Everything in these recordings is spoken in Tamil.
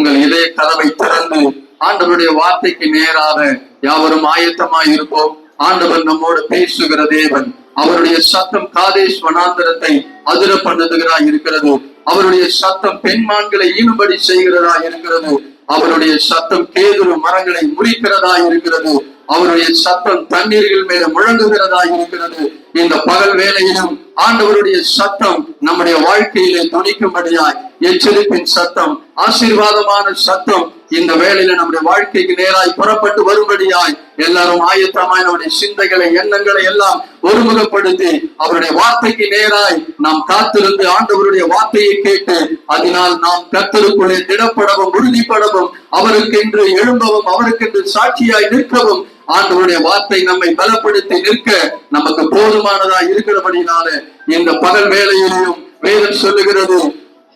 உங்கள் இதய கதவை திறந்து ஆண்டவருடைய வார்த்தைக்கு நேராக யாவரும் ஆயத்தமாய் இருப்போம். ஆண்டவர் நம்மோடு பேசுகிற தேவன் அவருடைய சத்தம் காதேஷ் வனாந்தரத்தை அதிர பண்ணுகிறதா இருக்கிறது அவருடைய சத்தம் பெண்மான்களை ஈனுபடி செய்கிறதா இருக்கிறது அவருடைய சத்தம் கேதுரு மரங்களை முறிக்கிறதா இருக்கிறது அவருடைய சத்தம் தண்ணீர்கள் மேல முழங்குகிறதா இருக்கிறது இந்த பகல் வேலையிலும் ஆண்டவருடைய சத்தம் நம்முடைய வாழ்க்கையிலே துணிக்கும்படியாய் எச்சரிப்பின் சத்தம் ஆசீர்வாதமான சத்தம் இந்த வேளையில நம்முடைய வாழ்க்கைக்கு நேராய் புறப்பட்டு வரும்படியாய் எல்லாரும் ஆயத்தமாய் நம்முடைய சிந்தைகளை எண்ணங்களை எல்லாம் ஒருமுகப்படுத்தி அவருடைய வார்த்தைக்கு நேராய் நாம் காத்திருந்து ஆண்டவருடைய வார்த்தையை கேட்டு அதனால் நாம் கத்தருக்குள்ளே திடப்படவும் உறுதிப்படவும் அவருக்கென்று எழும்பவும் அவருக்கென்று சாட்சியாய் நிற்கவும் ஆண்டவருடைய வார்த்தை நம்மை பலப்படுத்தி நிற்க நமக்கு போதுமானதா இருக்கிறபடினால இந்த பகல் வேலையிலையும் வேதம் சொல்லுகிறது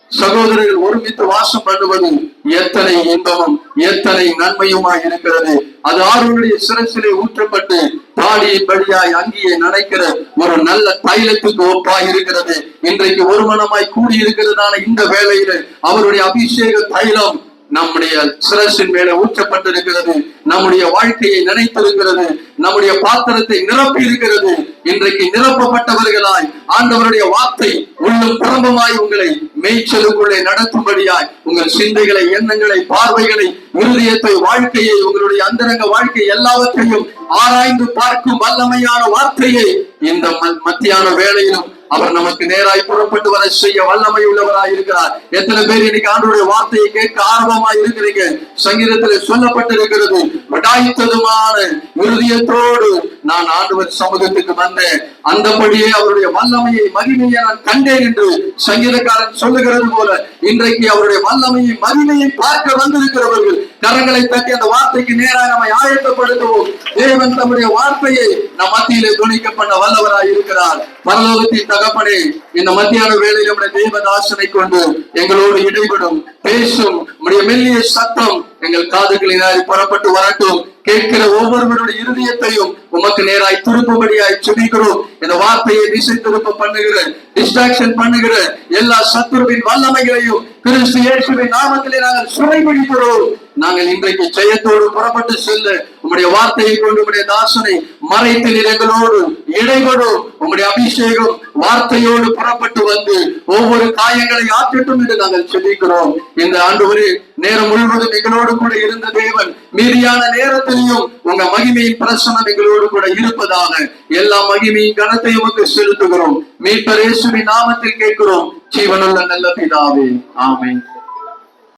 சகோதரர்கள் ஒருமித்து வாசம் பண்ணுவது எத்தனை இன்பமும் எத்தனை நன்மையுமாய் இருக்கிறது. அது ஆறுடைய சிரசிலே ஊற்றப்பட்டு தாடியின் படியாய் அங்கேயே நனைக்கிற ஒரு நல்ல தைலத்துக்கு ஒப்பாய் இருக்கிறது. இன்றைக்கு ஒரு மனமாய் கூடியிருக்கிறதான இந்த வேலையில அவருடைய அபிஷேக தைலம் நம்முடைய சிரசின் மேல ஊற்றப்பட்டிருக்கிறது. நம்முடைய வாழ்க்கையை நினைத்திருக்கிறது. நம்முடைய பாத்திரத்தை நிரப்பி இருக்கிறது இன்றைக்கு நிரப்பப்பட்டவர்களாய் ஆண்டவருடைய வார்த்தை உள்ளும் புறம்புமாய் உங்களை மேய்ச்சலுக்குள்ளே நடத்தும்படியாய் உங்கள் சிந்தைகளை எண்ணங்களை பார்வைகளை இருதயத்தை வாழ்க்கையை உங்களுடைய அந்தரங்க வாழ்க்கை எல்லாவற்றையும் ஆராய்ந்து பார்க்கும் வல்லமையான வார்த்தையை இந்த மத்தியான வேளையிலும் அவர் நமக்கு நேராய் புறப்பட்டு வர செய்ய வல்லமை உள்ளவராய் இருக்கிறார். எத்தனை பேர் இன்னைக்கு ஆண்டவருடைய வார்த்தையை கேட்க ஆர்வமா இருக்கிறீங்க? சங்கீதத்தில் சொல்லப்பட்டிருக்கிறது விடாய்த்ததுமான இருதயத்தோடு நான் ஆண்டவர் சமூகத்துக்கு வந்தேன். அந்தபடியே அவருடைய வல்லமையை மகிமையை நான் கண்டேன் என்று சங்கீதக்காரன் சொல்லுகிறது போல இன்றைக்கு அவருடைய வல்லமையை மகிமையை பார்க்க வந்திருக்கிறவர்கள் கரங்களை தட்டி அந்த வார்த்தைக்கு நேராக நம்மை ஆயத்தப்படுத்துவோம். தேவன் தம்முடைய வார்த்தையை நம் மத்தியிலே துணிக்க பண்ண வல்லவராய் இருக்கிறார். பரலோகத்தின் தகப்பனே இந்த மத்தியான வேளையில் நம்முடைய தேவதாசனை கொண்டு எங்களோடு இடைபடும் பேசும் நம்முடைய மெல்லிய சத்தம் எங்கள் காதுகளினால் புறப்பட்டு வரட்டும். கேட்கிற ஒவ்வொருவருடைய இருதயத்தையும் உமக்கு நேராய் திருப்பும்படியாய் சுதிக்கிறோம் இந்த வார்த்தையை திசை திருப்ப பண்ணுகிற டிஸ்ட்ராக்ஷன் பண்ணுகிற எல்லா சத்துருவின் வல்லமைகளையும் கிறிஸ்து இயேசுவின் நாமத்திலே நாங்கள் சுமைபிடிக்கிறோம் நாங்கள் இன்றைக்கு ஜெயத்தோடு புறப்பட்டு செல்ல உம்முடைய வார்த்தையை கொண்டு உம்முடைய தாசனை மறைத்து எங்களோடு இடைபடும் உங்களுடைய அபிஷேகம் வார்த்தையோடு புறப்பட்டு வந்து ஒவ்வொரு காயங்களை ஆற்றட்டும் என்று நாங்கள் சொல்லிக்கிறோம். இந்த ஆண்டு ஒரு நேரம் முழுவதும் எங்களோடு கூட இருந்த தேவன் மீதியான நேரத்திலையும் உங்க மகிமையின் பிரசனம் எங்களோடு கூட இருப்பதாக எல்லா மகிமையின் கனத்தையும் உமக்கு செலுத்துகிறோம். மீட்பரேசுவின் நாமத்தில் கேட்கிறோம். ஜீவனுள்ள நல்ல பிதாவே. ஆமை